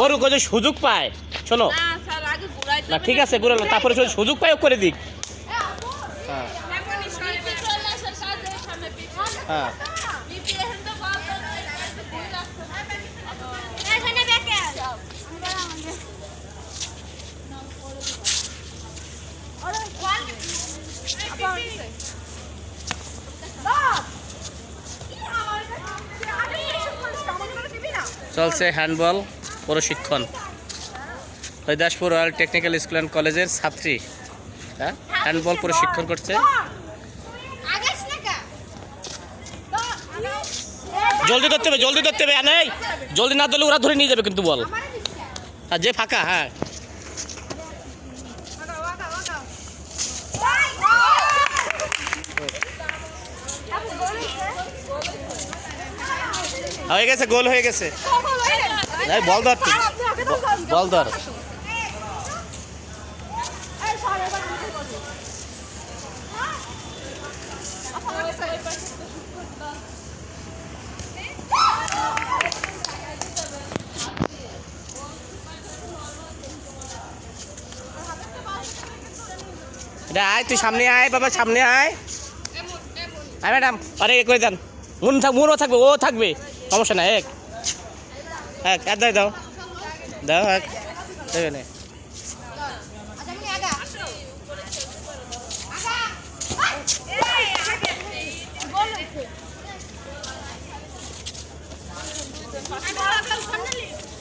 করুক যে সুযোগ পায় শোনো না স্যার আগে ঘুরাইতে না ঠিক আছে ঘুরালো তারপরে সুযোগ পায় করে দিক হ্যাঁ হ্যাঁ বিপি এখন চলছে হ্যান্ডবল প্রশিক্ষণ। Haridaspur royal technical school and কলেজের ছাত্রী। হ্যাঁ? হ্যান্ডবল প্রশিক্ষণ করছে। জলদি ধরতে হবে, জলদি ধরতে হবে নেই জলদি না ধরলে ওরা ধরে নিয়ে যাবে কিন্তু বল। আর যে ফাঁকা হ্যাঁ। হয়ে গেছে গোল হয়ে গেছে। বল ধর বল ধর। আয় তুই সামনে আয় বাবা সামনে আয়। আয় ম্যাডাম। আরে করে দেন। মন থাক মনও থাকবে ও থাকবে সমস্যা না এক এক এক দাও দাও এক দেবে না Finally!